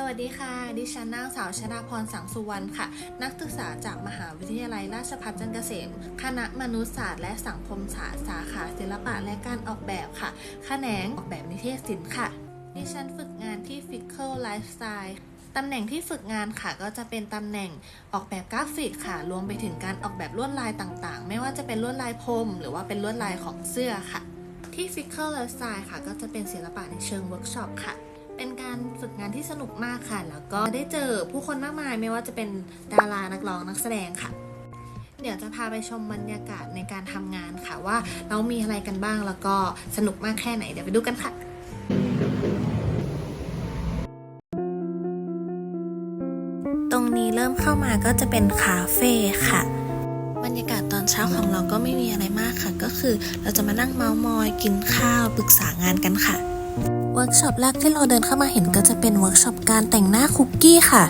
สวัสดีค่ะ ดิฉันนางสาวชนาพรสังสุวรรณค่ะ นักศึกษาจากมหาวิทยาลัยราชภัฏจันทร์เกษม คณะมนุษยศาสตร์และสังคมศาสตร์สาขาศิลปะและการออกแบบค่ะ แขนงออกแบบนิเทศศิลป์ค่ะ ดิฉันฝึกงานที่ f i c a l Lifestyle ตำแหน่งที่ฝึกงานค่ะก็จะเป็นตำแหน่งออกแบบกราฟิกค่ะ รวมไปถึงการออกแบบลวดลายต่างๆ ไม่ว่าจะเป็นลวดลายพรม หรือว่าเป็นลวดลายของเสื้อค่ะ ที่ f i c a l Lifestyle ค่ะ ก็จะเป็นศิลปะในเชิงเวิร์กช็อปค่ะ การฝึกงานที่สนุกมากค่ะ แล้วก็ได้เจอผู้คนมากมายไม่ว่าจะเป็นดารานักร้องนักแสดงค่ะ เดี๋ยวจะพาไปชมบรรยากาศในการทำงานค่ะว่าเรามีอะไรกันบ้างแล้วก็สนุกมากแค่ไหนเดี๋ยวไปดูกันค่ะตรงนี้เริ่มเข้ามาก็จะเป็นคาเฟ่ค่ะ บรรยากาศตอนเช้าของเราก็ไม่มีอะไรมากค่ะ ก็คือเราจะมานั่งเมาส์มอยกินข้าวปรึกษางานกันค่ะ เวิร์กช็อปแรกที่เราเดินเข้ามาเห็นก็จะเป็นเวิร์กช็อปการแต่งหน้าคุกกี้ค่ะ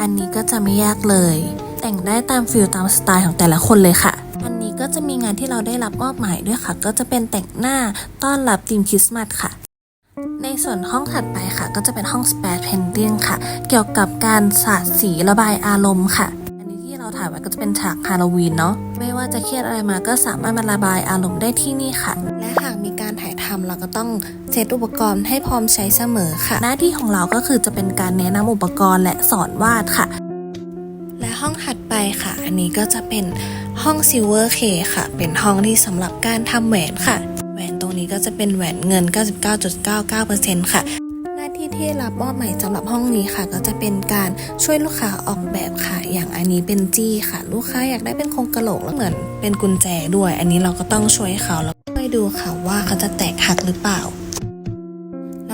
อันนี้ก็จะไม่ยากเลย แต่งได้ตามฟิลตามสไตล์ของแต่ละคนเลยค่ะ อันนี้ก็จะมีงานที่เราได้รับมอบหมายด้วยค่ะ ก็จะเป็นแต่งหน้าต้อนรับทีมคริสต์มาสค่ะในส่วนห้องถัดไปค่ะ ก็จะเป็นห้อง Spare Painting ค่ะ เกี่ยวกับการสาดสีระบายอารมณ์ค่ะ อันนี้ที่เราถ่ายไว้ก็จะเป็นฉากฮาโลวีนเนาะไม่ว่าจะเครียดอะไรมาก็สามารถมาระบายอารมณ์ได้ที่นี่ค่ะ และหากมีการถ่ายทำเราก็ต้อง เซตอุปกรณ์ให้พร้อมใช้เสมอค่ะ หน้าที่ของเราก็คือจะเป็นการแนะนำอุปกรณ์และสอนวาดค่ะ และห้องถัดไปค่ะ อันนี้ก็จะเป็นห้อง Silver K ค่ะ เป็นห้องที่สำหรับการทำแหวนค่ะ แหวนตรงนี้ก็จะเป็นแหวนเงิน 99.99%ค่ะหน้าที่ที่รับมอบหมายสำหรับห้องนี้ค่ะ ก็จะเป็นการช่วยลูกค้าออกแบบค่ะ อย่างอันนี้เป็นจี้ค่ะ ลูกค้าอยากได้เป็นโครงกระโหลกแล้วเหมือนเป็นกุญแจด้วย อันนี้เราก็ต้องช่วยเขาแล้วช่วยดูค่ะว่าเขาจะแตกหักหรือเปล่า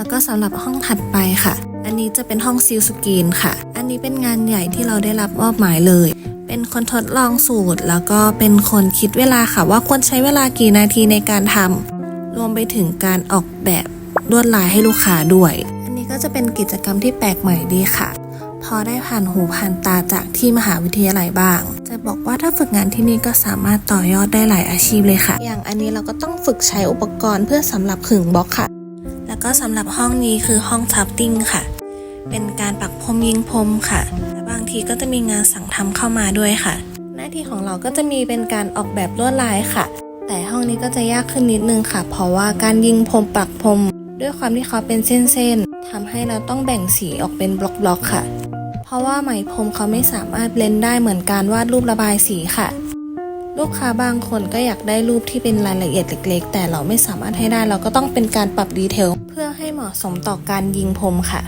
แล้วก็สำหรับห้องถัดไปค่ะ อันนี้จะเป็นห้องซิลสกรีนค่ะ อันนี้เป็นงานใหญ่ที่เราได้รับมอบหมายเลย เป็นคนทดลองสูตร แล้วก็เป็นคนคิดเวลาค่ะ ว่าควรใช้เวลากี่นาทีในการทำรวมไปถึงการออกแบบลวดลายให้ลูกค้าด้วย อันนี้ก็จะเป็นกิจกรรมที่แปลกใหม่ดีค่ะ พอได้ผ่านหูผ่านตาจากที่มหาวิทยาลัยบ้าง จะบอกว่าถ้าฝึกงานที่นี่ก็สามารถต่อยอดได้หลายอาชีพเลยค่ะ อย่างอันนี้เราก็ต้องฝึกใช้อุปกรณ์เพื่อสำหรับขึงบล็อกค่ะ ก็สำหรับห้องนี้คือห้องทับติ้งค่ะ เป็นการปักพรมยิงพรมค่ะและบางทีก็จะมีงานสั่งทำเข้ามาด้วยค่ะ หน้าที่ของเราก็จะมีเป็นการออกแบบลวดลายค่ะ แต่ห้องนี้ก็จะยากขึ้นนิดนึงค่ะ เพราะว่าการยิงพรมปักพรมด้วยความที่เขาเป็นเส้นๆทำให้เราต้องแบ่งสีออกเป็นบล็อกๆค่ะ เพราะว่าไหมพรมเขาไม่สามารถเบลนได้เหมือนการวาดรูประบายสีค่ะลูกค้าบางคนก็อยากได้รูปที่เป็นรายละเอียดเล็ก ๆ แต่เราไม่สามารถให้ได้ เราก็ต้องเป็นการปรับดีเทล พื่อให้เหมาะสมต่อการยิงพรมค่ะ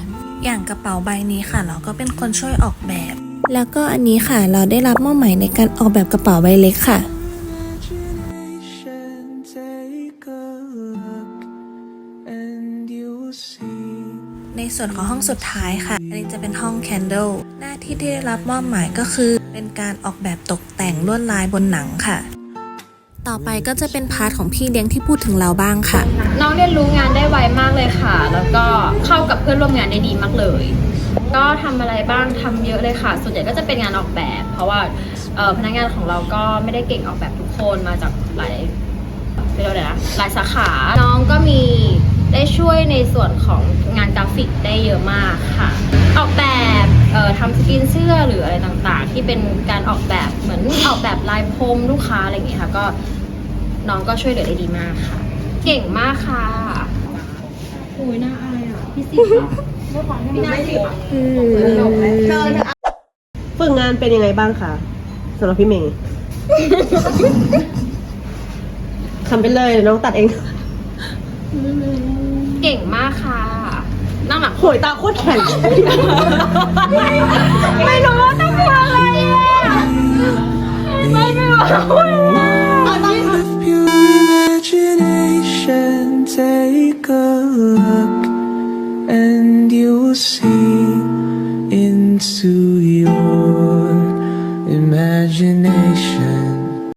อย่างกระเป๋าใบนี้ค่ะ เราก็เป็นคนช่วยออกแบบ แล้วก็อันนี้ค่ะเราได้รับมอบหมายในการออกแบบกระเป๋าใบเล็กค่ะ Take a look and you'll see. ในส่วนของห้องสุดท้ายค่ะ อันนี้จะเป็นห้อง Candle หน้าที่ที่ได้รับมอบหมายก็คือ เป็นการออกแบบตกแต่งลวดลายบนหนังค่ะ ต่อไปก็จะเป็นพาร์ทของพี่เลี้ยงที่พูดถึงเราบ้างค่ะ น้องเรียนรู้งานได้ไวมากเลยค่ะ แล้วก็เข้ากับเพื่อนร่วมงานได้ดีมากเลย ก็ทำอะไรบ้างทำเยอะเลยค่ะ ส่วนใหญ่ก็จะเป็นงานออกแบบ เพราะว่าพนักงานของเราก็ไม่ได้เก่งออกแบบทุกคนมาจากหลายเรียกว่าอะไรนะหลายสาขา น้องก็มี ได้ช่วยในส่วนของงานกราฟิกได้เยอะมากค่ะ ออกแบบเอ่อทำสกรีนเสื้อหรืออะไรต่างๆ ที่เป็นการออกแบบเหมือนออกแบบลายพรมลูกค้าอะไรอย่างเงี้ยค่ะก็น้องก็ช่วยเหลือได้ดีมากค่ะ เก่งมากค่ะโอ้ยน่าอายอะพี่สิบอะพี่น่าสิบอะฝึกงานเป็นยังไงบ้างคะสำหรับพี่เมย์ทำไปเลยเดี๋ยวน้องตัดเอง เก่งมากค่ะ นั่งหลังโหยตาโคตรแข็งไม่รู้ว่าต้องพูดอะไรอะไม่ไม่รู้